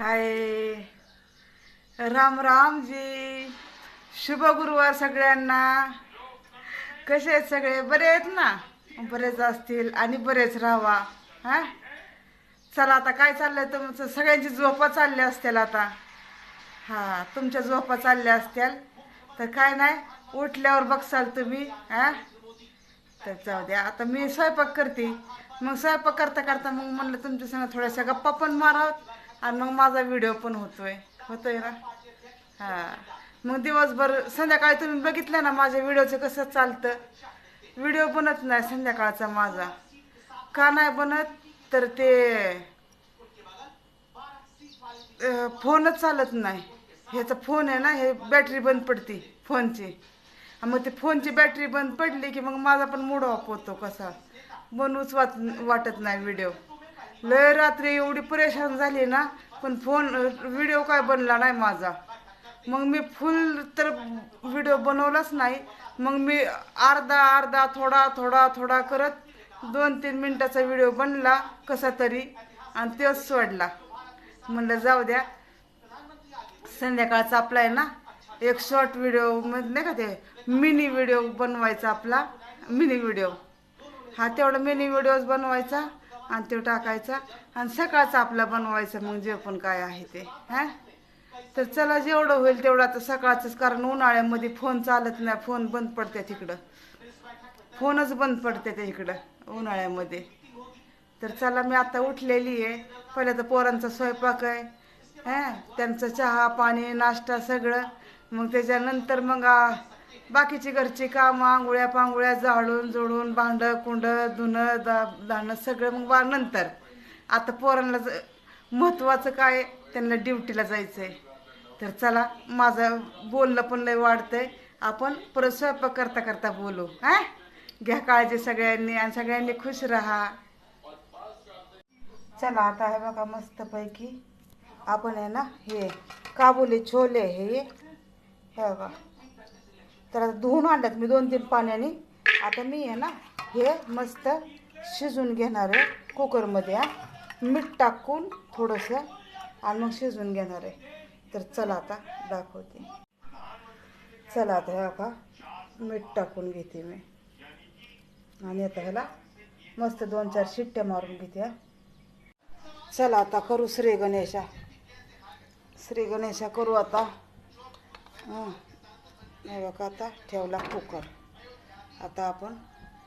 हाय. राम राम जी. शुभ गुरुवार सगळ्यांना. कसे आहेत सगळे? बरे आहेत ना? बरेच असतील आणि बरेच राहावा. हा? चला आता काय चाललंय तुमचं? सगळ्यांची झोपा चालल्या असतील आता. हा तुमच्या झोपा चालल्या असतील. तर काय नाही उठल्यावर बघसाल तुम्ही हा? तर जाऊ द्या. आता मी स्वयंपाक करते. मग स्वयंपाक करता करता मग म्हणलं तुमच्या संग थोड्याशा गप्पा पण मारावं आणि मग माझा व्हिडिओ पण होतोय. होतोय ना? हा. मग दिवसभर संध्याकाळी तुम्ही बघितलं ना माझ्या व्हिडिओचं कसं चालतं? व्हिडिओ बनत नाही संध्याकाळचा माझा. का नाही बनत? तर ते फोनच चालत नाही. ह्याचा फोन आहे ना हे बॅटरी बंद पडते फोनची. मग ते फोनची बॅटरी बंद पडली की मग माझा पण मूड ऑफ होतो कसा. बनवूच वाट वाटत नाही व्हिडिओ लय रात्री एवढी परेशान झाली ना पण फोन व्हिडिओ काय बनला नाही माझा. मग मी फुल तर व्हिडिओ बनवलाच नाही. मग मी अर्धा अर्धा थोडा थोडा थोडा करत दोन तीन मिनटाचा व्हिडिओ बनला कसा तरी आणि तोच सोडला. म्हणलं जाऊ द्या संध्याकाळचा आपला आहे ना एक शॉर्ट व्हिडिओ नाही का ते मिनी व्हिडिओ बनवायचा आपला मिनी व्हिडिओ हा तेवढा मिनी व्हिडिओज बनवायचा. आणि तो टाकायचा आणि सकाळचा आपला बनवायचा मग जे पण काय आहे ते हा? तर चला जेवढं होईल तेवढं आता सकाळचंच कारण उन्हाळ्यामध्ये फोन चालत नाही फोन बंद पडते तिकडं. फोनच बंद पडते त्या इकडं उन्हाळ्यामध्ये. तर चला मी आता उठलेली आहे. पहिलं तर पोरांचा स्वयंपाक आहे हा? त्यांचं चहा पाणी नाश्ता सगळं. मग त्याच्यानंतर मग बाकीची घरची कामं आंघोळ्या पांघोळ्या झाडून जोडून भांडं कुंड धुणं दा दाणं सगळं मग बा नंतर. आता पोरांना ज- महत्त्वाचं काय? त्यांना ड्युटीला जायचं आहे तर चला माझं बोलणं पण लय वाढतंय. आपण परत स्वयंपाक करता करता बोलू हा? घ्या काळजी सगळ्यांनी आणि सगळ्यांनी खुश राहा. चला आता हे बघा मस्तपैकी आपण आहे ना हे काबुली छोले हे हे बघा. तर आता धुवून आणल्यात मी दोन तीन पाण्याने. आता मी आहे ना हे मस्त शिजून घेणार आहे कुकरमध्ये मीठ टाकून थोडंसं आणि मग शिजून घेणार आहे. तर चला आता दाखवते. चला आता हे बघा मीठ टाकून घेते मी. आणि आता ह्याला मस्त दोन चार शिट्ट्या मारून घेते चला आता करू श्री गणेशा. श्री गणेशा करू आता. हां. नाही बघा आता ठेवला कुकर. आता आपण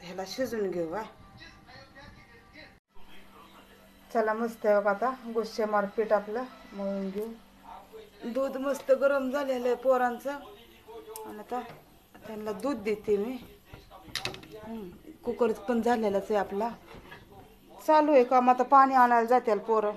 ह्याला शिजून घेऊ हा. चला मस्त आहे बघा आता गुस्से मारपीट आपलं मळून घेऊ. दूध मस्त गरम झालेलं आहे पोरांचं. आणि आता त्यांना दूध देते मी. कुकर पण झालेलाच आहे आपला. चालू आहे काम आता पाणी आणायला जातील पोरं.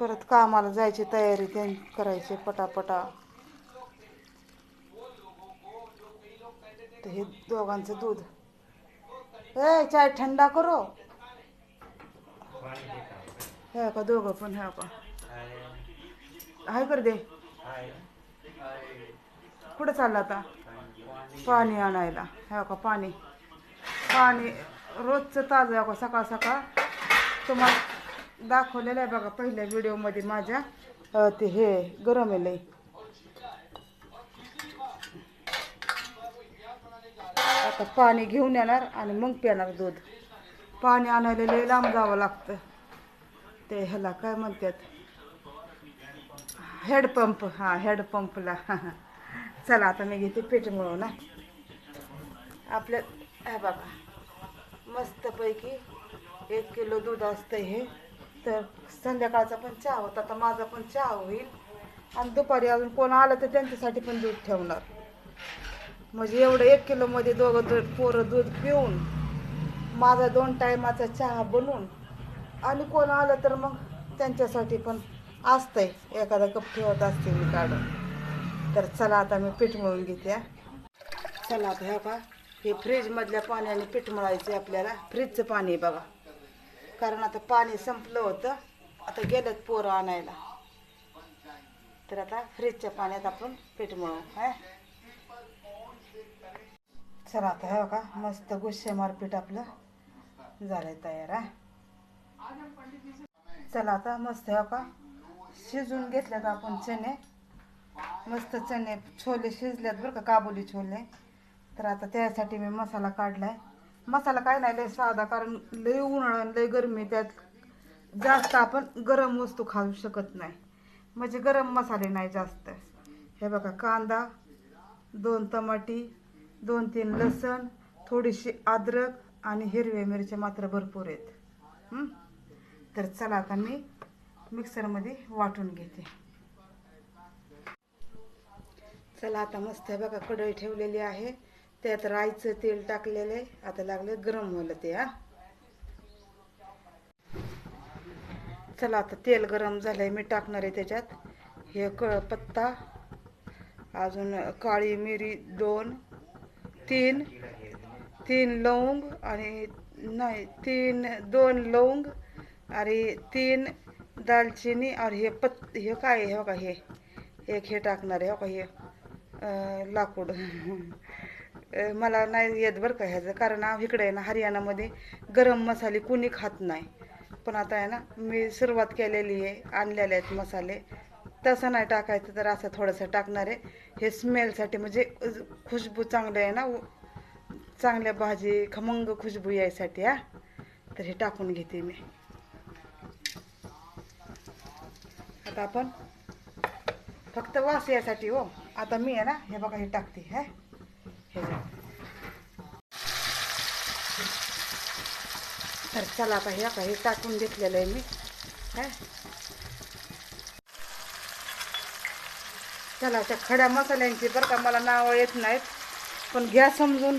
परत कामाला जायची तयारी त्यां करायची पटापटा. तर हे दोघांचं दूध. ए चाय थंडा करो. हे का दोघं पण हे का? हाय कर दे. कुठं चाललं आता? पाणी आणायला. हे का पाणी? पाणी रोजचं ताजं आहे का? सकाळ सकाळ? तुम्हाला दाखवलेलं आहे बघा पहिल्या व्हिडिओमध्ये माझ्या. ते हे गरम आहे लई. आता पाणी घेऊन येणार आणि मग पिणार दूध. पाणी आणायला लई लांब जावं लागतं. ते ह्याला काय म्हणतात? हेडपंप हां हेडपंपला चला आता मी घेते पीठ मळू ना आपल्या हे बाबा मस्तपैकी एक किलो दूध असतं हे. तर संध्याकाळचा पण चहा होता तर माझा पण चहा होईल. आणि दुपारी अजून कोण आलं तर त्यांच्यासाठी पण दूध ठेवणार. म्हणजे एवढं एक किलोमध्ये दोघं दूध पोरं दूध पिऊन माझा दोन टायमाचा चहा बनवून आणि कोण आलं तर मग त्यांच्यासाठी पण असतंय. एखादा कप ठेवत असते मी काढून. तर चला आता मी पीठ मळून घेते चला आता ह्या का हे फ्रीजमधल्या पाण्याने पीठ मळायचं आपल्याला. फ्रीजचं पाणी आहे बघा. कारण आता पाणी संपलं होतं. आता गेलं पोरं आणायला. तर आता फ्रीजच्या पाण्यात आपण पीठ मळू हा? चला आता हे का मस्त गुस्से मारपीठ आपलं झालंय तयार आहे चला आता मस्त हे का शिजून घेतल्यात आपण चणे. मस्त चणे छोले शिजल्यात बरं का काबुली छोले. तर आता त्यासाठी मी मसाला काढलाय. मसाला काय नाही लय साधा कारण लय उन्हाळा लय गरमी त्यात जास्त आपण गरम वस्तू खाऊ शकत नाही. म्हणजे गरम मसाले नाही जास्त. हे बघा कांदा दोन टमाटी दोन तीन लसण थोडीशी अद्रक आणि हिरव्या मिरच्या मात्र भरपूर आहेत. तर चला आता मी मिक्सरमध्ये वाटून घेते. चला आता मस्त बघा कढई ठेवलेली आहे. त्यात राईचं तेल टाकलेलं आहे. आता लागले गरम व्हायला ते हा. चला आता तेल गरम झालंय. मी टाकणार आहे त्याच्यात. हे कळपत्ता अजून काळी मिरी दोन तीन तीन लवंग आणि नाही तीन दोन लवंग आणि तीन दालचिनी आणि हे पत् हे काय आहे, हे का हे. एक हे टाकणार आहे हो. का हे लाकूड. मला नाही येत बरं का ह्याचं. कारण इकडे आहे ना हरियाणामध्ये गरम मसाले कुणी खात नाही. पण आता आहे ना मी सुरुवात केलेली आहे आणलेले आहेत मसाले. तसं नाही टाकायचं तर असं थोडंसं टाकणार आहे. हे स्मेलसाठी म्हणजे खुशबू चांगलं आहे ना चांगल्या भाजी खमंग खुशबू यायसाठी हा. तर हे टाकून घेते मी. आता आपण फक्त वास यासाठी हो. आता मी आहे ना हे बघा हे टाकते हा. हे तर चला आता हे आता हे टाकून घेतलेलं आहे मी. काय चला त्या खड्या मसाल्यांची बरं का मला नावं येत नाहीत पण घ्या समजून.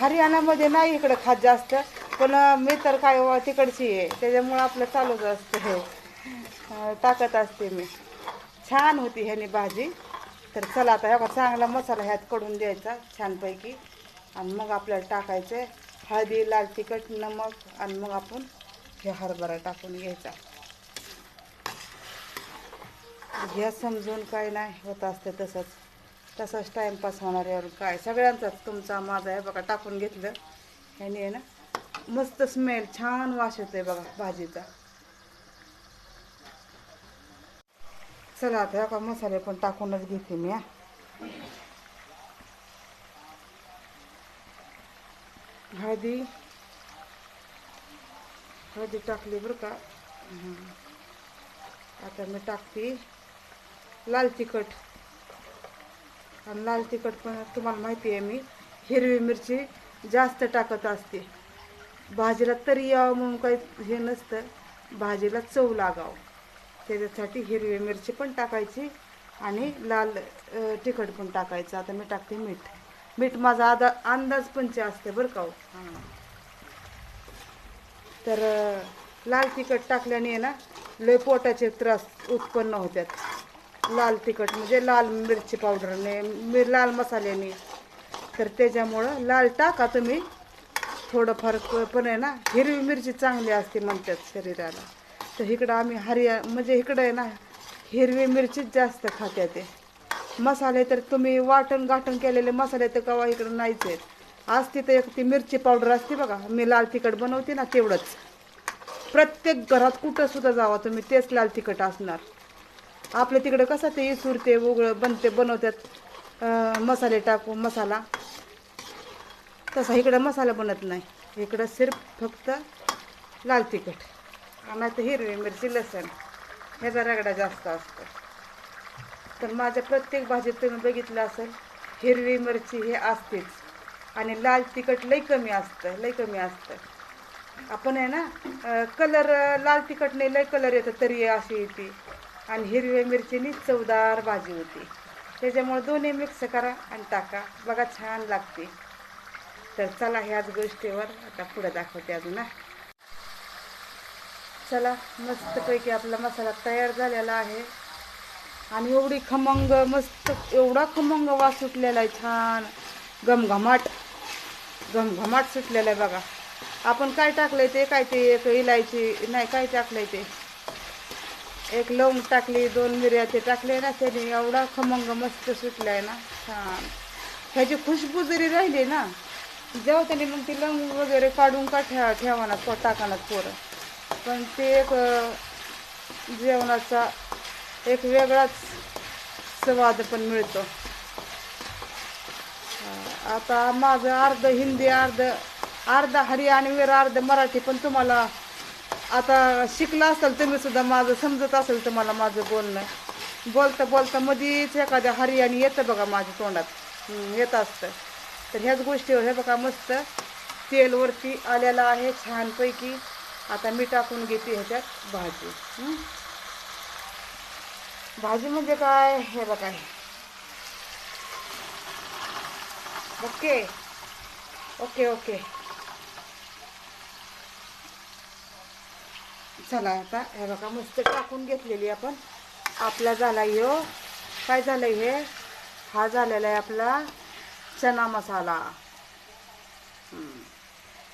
हरियाणामध्ये नाही इकडं खात जास्त पण मी तर काय तिकडची आहे त्याच्यामुळं आपलं चालूच असतं. हे टाकत असते मी. छान होती ह्यानी भाजी. तर चला आता ह्या चांगला मसाला ह्यात कडून द्यायचा छानपैकी. आणि मग आपल्याला टाकायचं हळदी लाल तिखट नमक आणि मग आपण हे हरभरा टाकून घ्यायचा. घ्या समजून काय नाही होत असतं तसंच. तसंच टाईमपास होणार यावर काय. सगळ्यांचाच तुमचा माझा आहे बघा टाकून घेतलं. ह्याने आहे ना मस्त स्मेल छान वास आहे बघा भाजीचा. चला आता का मसाले पण टाकूनच घेते मी हा. हळदी. हळदी टाकली बरं का. आता मी टाकते लाल तिखट. आणि लाल तिखट पण तुम्हाला माहिती आहे मी हिरवी मिरची जास्त टाकत असते. भाजीला तरी यावं म्हणून काही हे नसतं. भाजीला चव लागावं. त्याच्यासाठी हिरवी मिरची पण टाकायची आणि लाल तिखट पण टाकायचं. आता मी टाकते मीठ. मीठ माझा आदा अंदाज पंच असते बरं का हो. हां तर लाल तिखट टाकल्याने आहे ना लय पोटाचे त्रास उत्पन्न होतात. लाल तिखट म्हणजे लाल मिरची पावडरने मिर लाल मसाल्याने. तर त्याच्यामुळं लाल टाका तुम्ही. थोडंफार पण आहे ना हिरवी मिरची चांगली असते म्हणतात शरीराला. तर इकडं आम्ही हरिया म्हणजे इकडं आहे ना हिरवी मिरचीच जास्त खात्या ते. मसाले तर तुम्ही वाटण गाटण केलेले मसाले तर कवा इकडं नाहीच आहेत. असते तर एक ती मिरची पावडर असते बघा मी लाल तिखट बनवते ना तेवढंच. प्रत्येक घरात कुठंसुद्धा जावा तुम्ही तेच लाल तिखट असणार. आपल्या तिकडं कसं ते इसूर ते बनते बनवतात मसाले टाकू मसाला. तसा इकडं मसाला बनत नाही. इकडं सिर्फ फक्त लाल तिखट. नाही तर हिरवी मिरची लसण ह्याचा रगडा जास्त असतो. तर माझ्या प्रत्येक भाजीत तुम्ही बघितलं असेल हिरवी मिरची हे असतेच. आणि लाल तिखट लई कमी असतं लई कमी असतं. आपण आहे ना कलर लाल तिखटने लई कलर येतं तरी अशी येते. आणि हिरव्या मिरचीनी चवदार भाजी होती. त्याच्यामुळे दोन्ही मिक्स करा आणि टाका. बघा छान लागते. तर चला ह्याच गोष्टीवर आता पुढं दाखवते अजून हा. चला मस्तपैकी आपला मसाला तयार झालेला आहे. आणि एवढी खमंग मस्त एवढा खमंग वास सुटलेला आहे छान. घमघमाट घमघमाट सुटलेला आहे बघा. आपण काय टाकलंय ते? काय ते एक इलायची नाही काय टाकलंय ते? एक लवंग टाकली दोन मिऱ्या ते टाकले ना त्याने एवढा खमंग मस्त सुटलाय ना छान. ह्याची खुशबू जरी राहिली ना जेव्हा त्याने मग ती लवंग वगैरे काढून का ठेवा ठेवानात पो टाकानात पोरं. पण ते एक जेवणाचा एक वेगळाच स्वाद पण मिळतो. आता माझं अर्ध हिंदी अर्ध अर्ध हरियाणवीर अर्ध मराठी पण तुम्हाला आता शिकला असाल तुम्ही सुद्धा माझं समजत असेल तुम्हाला माझं बोलणं. बोलता बोलता मधीच एखाद्या हरियाणी येतं बघा माझ्या तोंडात. येत असतं. तर ह्याच गोष्टीवर हे बघा मस्त तेलवरती आलेलं आहे छानपैकी. आता मी टाकून घेते ह्याच्यात भाजी. भाजी म्हणजे काय? हे बघा ओके. Okay okay. चला आता हे बघा मस्त टाकून घेतलेली आपण. आपला झाला हो काय झालं हे? हा झालेला आहे आपला चना मसाला.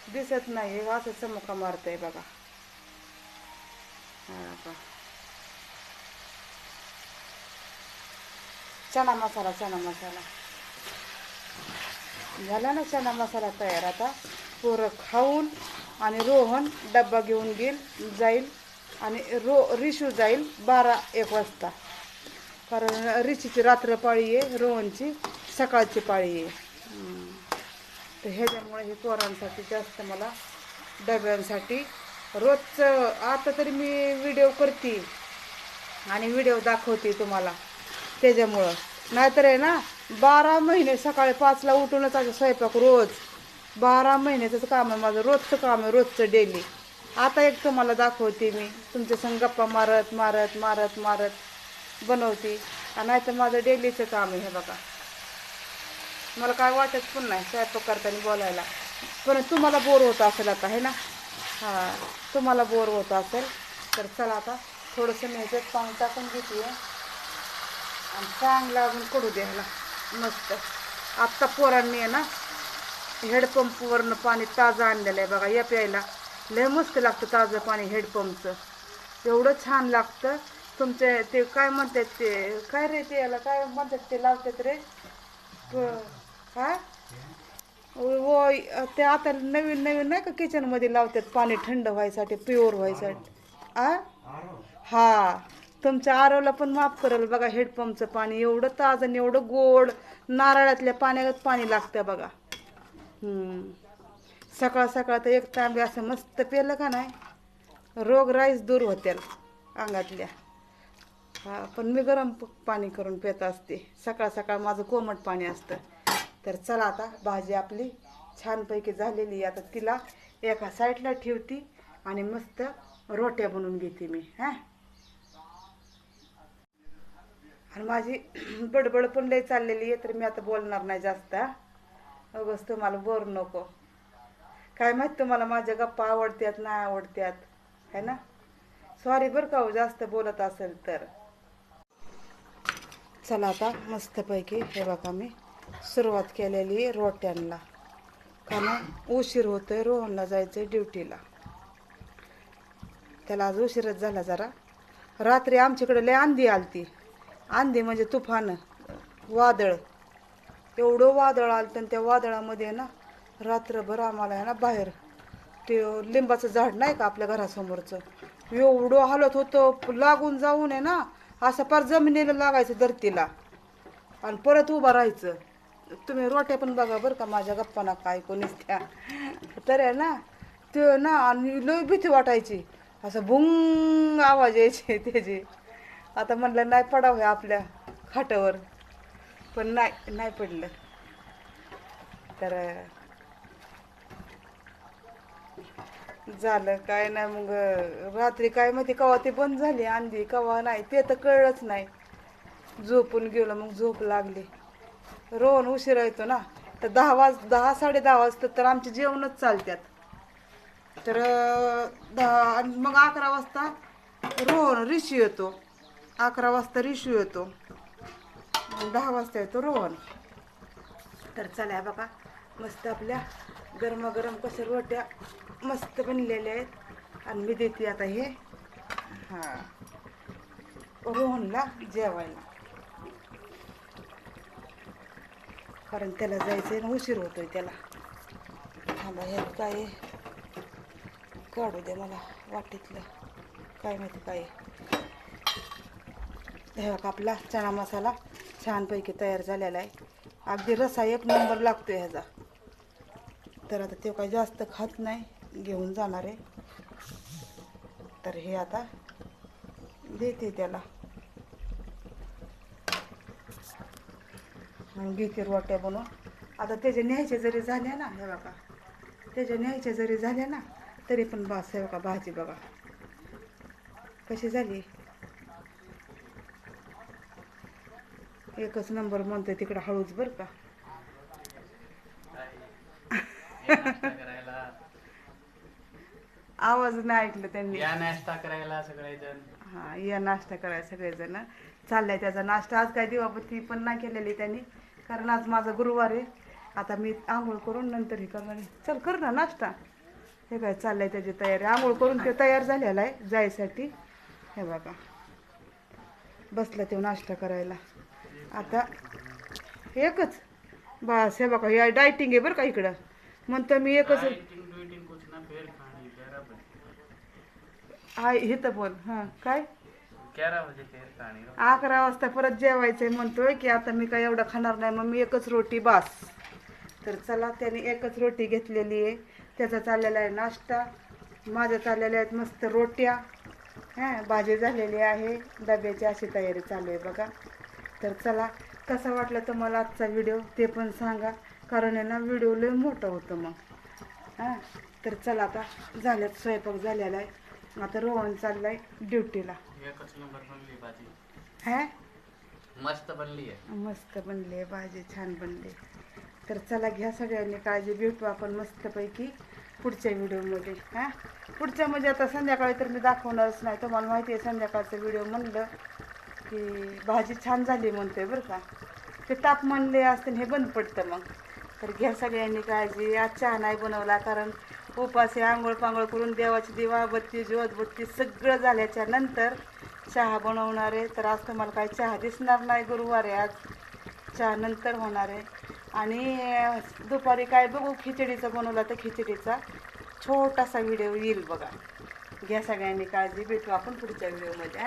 दिसत नाही हे असं चमका मारतंय बघा. हा चना मसाला चना मसाला. झाला ना चना मसाला तयार आता? पोरं खाऊन आणि रोहन डब्बा घेऊन गेल जाईल आणि रो रिशू जाईल बारा एक वाजता. कारण रिशीची रात्र पाळी आहे रोहनची सकाळची पाळी आहे. तर ह्याच्यामुळे हे पोरांसाठी जास्त मला डब्यांसाठी रोजचं आता तरी मी व्हिडिओ करते आणि व्हिडिओ दाखवते तुम्हाला त्याच्यामुळं. नाहीतर आहे ना बारा महिने सकाळी पाचला उठूनच असं स्वयंपाक रोज. बारा महिन्याचंच काम आहे माझं रोजचं काम आहे रोजचं डेली आता एक तुम्हाला दाखवते मी तुमच्या संग गप्पा मारत मारत मारत मारत बनवते. आणि नाहीतर माझं डेलीचं काम आहे हे बघा. मला काय वाटत पण नाही स्वयंपाक करताना बोलायला. पण तुम्हाला बोर होत असेल आता हे ना? हां तुम्हाला बोर होत असेल तर चला आता थोडंसं मेहनत पाणी टाकून घेते आणि चांगला अजून कडू द्यायला. मस्त. आत्ता पोरांनी आहे ना हेडपंपवरनं पाणी ताजं आणलेलं आहे बघा या प्यायला. लय मस्त लागतं ताजं पाणी हेडपंपचं. एवढं छान लागतं. तुमचे ते काय म्हणतात ते काय रे ते याला काय म्हणतात ते लावतात रे? हा? काय ते आता नवीन नवीन नाही का किचनमध्ये लावतात पाणी थंड व्हायसाठी प्युअर व्हायसाठी. आ? हा. तुमच्या आरोला पण माफ करेल बघा हेडपंपचं पाणी एवढं ताजं आणि एवढं गोड नारळातल्या पाण्यात पाणी लागतं बघा. सकाळ सकाळ तर एक तांबे असं मस्त पेलं का नाही? रोग राईस दूर होत्याल अंगातल्या. हा पण मी गरम पाणी करून पित असते. सकाळ सकाळ माझं कोमट पाणी असतं. तर चला आता भाजी आपली छानपैकी झालेली आहे. आता तिला एका साईडला ठेवती आणि मस्त रोट्या बनवून घेते मी हां? आणि माझी बडबड पण लई चाललेली आहे तर मी आता बोलणार नाही जास्त अगस तुम्हाला बोर नको. काय माहीत तुम्हाला माझ्या गप्पा आवडत्यात नाही आवडत्यात है ना? सॉरी बरं का हो, जास्त बोलत असेल तर. चला आता मस्तपैकी हे बघा मी. सुरुवात केलेली आहे रोट्यांना. कारण उशीर होतोय रोहनला जायचं आहे ड्युटीला. त्याला आज उशीरच झाला जरा. रात्री आमच्याकडे लय आंधी आलती. आंधी म्हणजे तुफान वादळ. एवढं वादळ आलं आणि त्या वादळामध्ये ना रात्रभर आम्हाला आहे ना बाहेर. ते लिंबाचं झाड नाही का आपल्या घरासमोरचं? एवढं हालत होतं लागून जाऊन आहे ना असं पार जमिनीला लागायचं धरतीला. आणि परत उभं राहायचं. तुम्ही रोट्या पण बघा बरं का माझ्या गप्पाना काय कोणीच त्या. तर आहे ना ते ना आणि लय भीती वाटायची. असं भुंग आवाज यायचे त्याचे. आता म्हणलं नाही पडावं हे आपल्या खाटावर. पण नाही नाही पडलं. तर झालं काय नाही मग रात्री काय माहिती कवा ते बंद झाली अंधी कवा नाही ते तर कळलंच नाही. झोपून गेलो मग झोप लागली. रोहन उशिरा येतो ना. तर दहा वाज दहा साडे दहा वाजता तर आमचे जेवणच चालतात तर दहा आणि मग अकरा वाजता रोहन ऋषी येतो. अकरा वाजता रिशू येतो. दहा वाजता येतो रोहन. तर चला बघा मस्त आपल्या गरमागरम कसं रोट्या मस्त बनलेल्या आहेत. आणि मी देते आता हे. हां. रोहनला जेवायला. कारण त्याला जायचं आहे उशीर होतोय त्याला. थांबा हे काय काढू दे मला वाटीतलं. काय माहिती काय आहे. हे बघा आपला चणा मसाला छानपैकी तयार झालेला आहे. अगदी रसा एक नंबर लागतो आहे ह्याचा. तर आता तो काही जास्त खात नाही घेऊन जाणार आहे. तर हे आता देते त्याला. मग घेते रोट्या बनवून. आता त्याच्या न्यायच्या जरी झाल्या ना हे बघा. त्याच्या न्यायच्या जरी झाल्या ना तरी पण बास हे बघा भाजी बघा. कशी झाली? एकच नंबर म्हणतोय तिकडं हळूच बरं का. आवाज नाही ऐकलं त्यांनी. या नाश्ता करायला सगळेजण. हा या नाश्ता करायला सगळेजण. चाललाय त्याचा नाश्ता. आज काय दिवाबत्ती पण नाही केलेली त्यांनी. कारण आज माझा गुरुवार आहे. आता मी आंघोळ करून नंतर हे करणार चल कर ना नाश्ता. हे काय चाललंय त्याची तयारी. आंघोळ करून ते तयार झालेला आहे जायसाठी. हे बघा. बसला ते नाश्ता करायला. आता एकच. बस हे बघा या डायटिंग आहे बरं का इकडं. म्हणतो मी एकच. बजे हा इथं बोल. हां काय? अकरा वाजता परत जेवायचंय म्हणतोय की आता मी काय एवढं खाणार नाही मग मी एकच रोटी बास. तर चला त्याने एकच रोटी घेतलेली आहे. त्याचा चाललेला आहे नाश्ता. माझ्या चाललेल्या आहेत मस्त रोट्या. हां भाजी झालेली आहे. डब्याची अशी तयारी चालू आहे बघा. तर चला कसा वाटला तुम्हाला आजचा व्हिडिओ ते पण सांगा. कारण आहे ना व्हिडिओ लय मोठं होतं मग. हां तर चला आता झाल्यात स्वयंपाक झालेला आहे. आता रोहन चाललाय ड्युटीला. एकच नंबर बनली भाजी है? मस्त बनली आहे मस्त बनले भाजी छान बनले तर चला घ्या सगळ्यांनी काळजी भेटू आपण मस्तपैकी पुढच्या व्हिडिओमध्ये हां? पुढच्या म्हणजे आता संध्याकाळी तर मी दाखवणारच नाही. तुम्हाला माहिती आहे संध्याकाळचा व्हिडिओ म्हणलं की भाजी छान झाली म्हणतोय बरं का. ते ताप म्हणले असते हे बंद पडतं मग. तर घ्या सगळ्यांनी काळजी आज चहा नाही बनवला कारण उपाशी आंघोळ पांघोळ करून देवाची दिवा बत्ती ज्योत बत्ती सगळं झाल्याच्यानंतर चहा बनवणार आहे तर आज तुम्हाला काही चहा दिसणार नाही गुरुवार आहे आज चहा नंतर होणार आहे. आणि दुपारी काय बघू खिचडीचं बनवला तर खिचडीचा छोटासा व्हिडिओ येईल बघा. घ्या सगळ्यांनी काळजी भेटू आपण पुढच्या व्हिडिओमध्ये